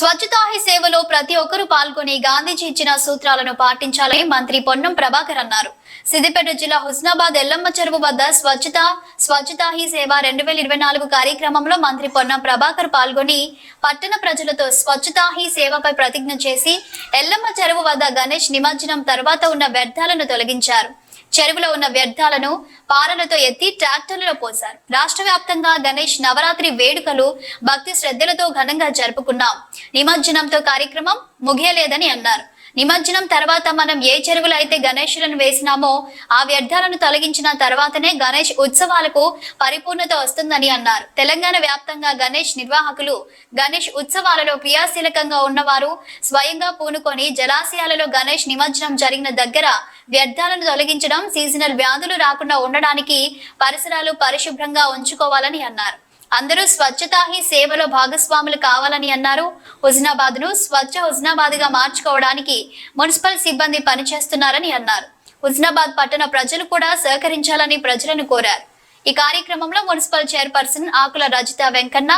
స్వచ్ఛతా he సేవలో ప్రతి ఒక్కరూ పాల్గొని గాంధీజీ ఇచ్చిన సూత్రాలను పాటించాలని మంత్రి పొన్నం ప్రభాకర్ అన్నారు. సిద్దిపేట జిల్లా హుస్నాబాద్ ఎల్లమ్మ చెరువు వద్ద స్వచ్ఛత స్వచ్ఛతా హీ సేవ రెండు వేల ఇరవై నాలుగు కార్యక్రమంలో మంత్రి పొన్నం ప్రభాకర్ పాల్గొని పట్టణ ప్రజలతో స్వచ్ఛతా హీ సేవపై ప్రతిజ్ఞ చేసి ఎల్లమ్మ చెరువు వద్ద గణేష్ నిమజ్జనం తర్వాత ఉన్న వ్యర్థాలను తొలగించారు. చెరువులో ఉన్న వ్యర్థాలను పారలతో ఎత్తి ట్రాక్టర్లలో పోశారు. రాష్ట్ర వ్యాప్తంగా గణేష్ నవరాత్రి వేడుకలు భక్తి శ్రద్ధలతో ఘనంగా జరుపుకున్నాం. నిమజ్జనంతో కార్యక్రమం ముగియలేదని అన్నారు. నిమజ్జనం తర్వాత మనం ఏ చెరువులో అయితే గణేషులను వేసినామో ఆ వ్యర్థాలను తొలగించిన తర్వాతనే గణేష్ ఉత్సవాలకు పరిపూర్ణత వస్తుందని అన్నారు. తెలంగాణ వ్యాప్తంగా గణేష్ నిర్వాహకులు గణేష్ ఉత్సవాలలో క్రియాశీలకంగా ఉన్నవారు స్వయంగా పూనుకొని జలాశయాలలో గణేష్ నిమజ్జనం జరిగిన దగ్గర వ్యర్థాలను తొలగించడం సీజనల్ వ్యాధులు రాకుండా ఉండడానికి పరిసరాలు పరిశుభ్రంగా ఉంచుకోవాలని అన్నారు. అందరూ స్వచ్ఛతా హీ సేవలో భాగస్వాములు కావాలని అన్నారు. హుజనాబాద్ను స్వచ్ఛ హుజనాబాద్గా మార్చుకోవడానికి మున్సిపల్ సిబ్బంది పనిచేస్తున్నారని అన్నారు. హుజనాబాద్ పట్టణ ప్రజలు కూడా సహకరించాలని ప్రజలను కోరారు. ఈ కార్యక్రమంలో municipal chairperson Akula Rajitha Venkanna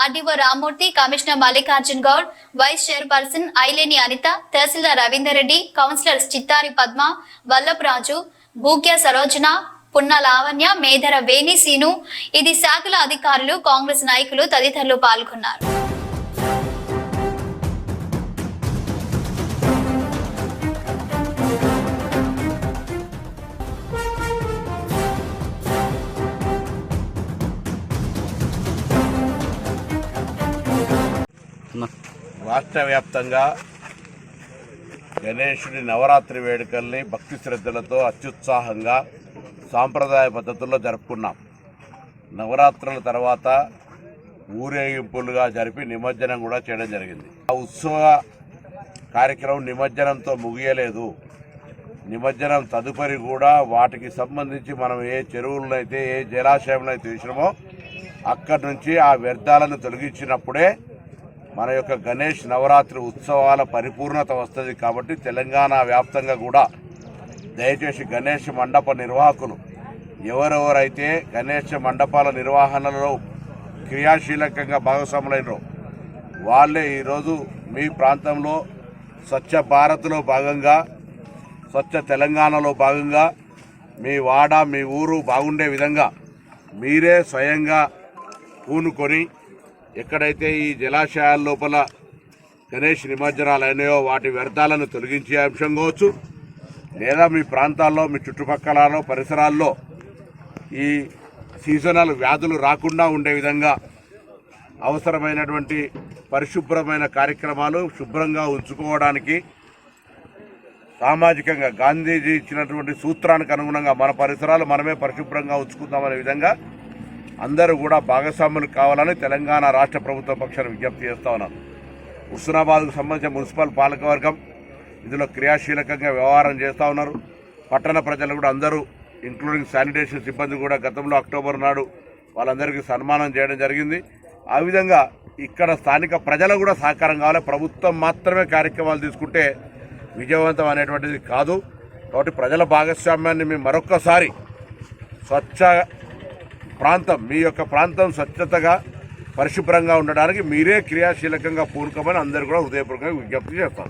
RDO Rammurthy commissioner Mallikarjun Goud vice chairperson Aileni Anitha tahsildar Ravinder Reddy councillors Chittari Padma Vallabharaju Bhukya Sarojana Punna Lavanya Medhara Veni Seenu. ఇది శాఖల అధికారులు కాంగ్రెస్ నాయకులు తదితరులు పాల్గొన్నారు. రాష్ట్ర వ్యాప్తంగా గణేశుడి నవరాత్రి వేడుకల్ని భక్తి శ్రద్ధలతో అత్యుత్సాహంగా సాంప్రదాయ పద్ధతుల్లో జరుపుకున్నాం. నవరాత్రుల తర్వాత ఊరేగింపులుగా జరిపి నిమజ్జనం కూడా చేయడం జరిగింది. ఆ ఉత్సవ కార్యక్రమం నిమజ్జనంతో ముగియలేదు. నిమజ్జనం తదుపరి కూడా వాటికి సంబంధించి మనం ఏ చెరువులనైతే ఏ జలాశయంలో అయితే తీసినామో అక్కడి నుంచి ఆ వ్యర్థాలను తొలగించినప్పుడే మన యొక్క గణేష్ నవరాత్రి ఉత్సవాల పరిపూర్ణత వస్తుంది కాబట్టి తెలంగాణ వ్యాప్తంగా కూడా దయచేసి గణేష్ మండప నిర్వాహకులు ఎవరెవరైతే గణేష్ మండపాల నిర్వహణలో క్రియాశీలకంగా భాగస్వాములైనరో వాళ్ళే ఈరోజు మీ ప్రాంతంలో స్వచ్ఛ భారత్లో భాగంగా స్వచ్ఛ తెలంగాణలో భాగంగా మీ వాడ మీ ఊరు బాగుండే విధంగా మీరే స్వయంగా పూనుకొని ఎక్కడైతే ఈ జలాశయాల లోపల గణేష్ నిమజ్జనాలు అయినాయో వాటి వ్యర్థాలను తొలగించే అంశం కావచ్చు లేదా మీ ప్రాంతాల్లో మీ చుట్టుపక్కలలో పరిసరాల్లో ఈ సీజనల్ వ్యాధులు రాకుండా ఉండే విధంగా అవసరమైనటువంటి పరిశుభ్రమైన కార్యక్రమాలు శుభ్రంగా ఉంచుకోవడానికి సామాజికంగా గాంధీజీ ఇచ్చినటువంటి సూత్రానికి అనుగుణంగా మన పరిసరాలు మనమే పరిశుభ్రంగా ఉంచుకుందామనే విధంగా అందరూ కూడా భాగస్వాములు కావాలని తెలంగాణ రాష్ట్ర ప్రభుత్వ పక్షాన్ని విజ్ఞప్తి చేస్తా ఉన్నాను హుస్నాబాద్కు సంబంధించిన మున్సిపల్ పాలకవర్గం ఇందులో క్రియాశీలకంగా వ్యవహారం చేస్తూ ఉన్నారు. పట్టణ ప్రజలు కూడా అందరూ ఇంక్లూడింగ్ శానిటేషన్ సిబ్బంది కూడా గతంలో అక్టోబర్ నాడు వాళ్ళందరికీ సన్మానం చేయడం జరిగింది. ఆ విధంగా ఇక్కడ స్థానిక ప్రజలు కూడా సహకారం కావాలి. ప్రభుత్వం మాత్రమే కార్యక్రమాలు తీసుకుంటే విజయవంతం అనేటువంటిది కాదు. కాబట్టి ప్రజల భాగస్వామ్యాన్ని మేము మరొక్కసారి స్వచ్ఛ ప్రాంతం మీ యొక్క ప్రాంతం స్వచ్ఛతగా పరిశుభ్రంగా ఉండడానికి మీరే క్రియాశీలకంగా పూనుకోమని అందరూ కూడా హృదయపూర్వకంగా విజ్ఞప్తి చేస్తాను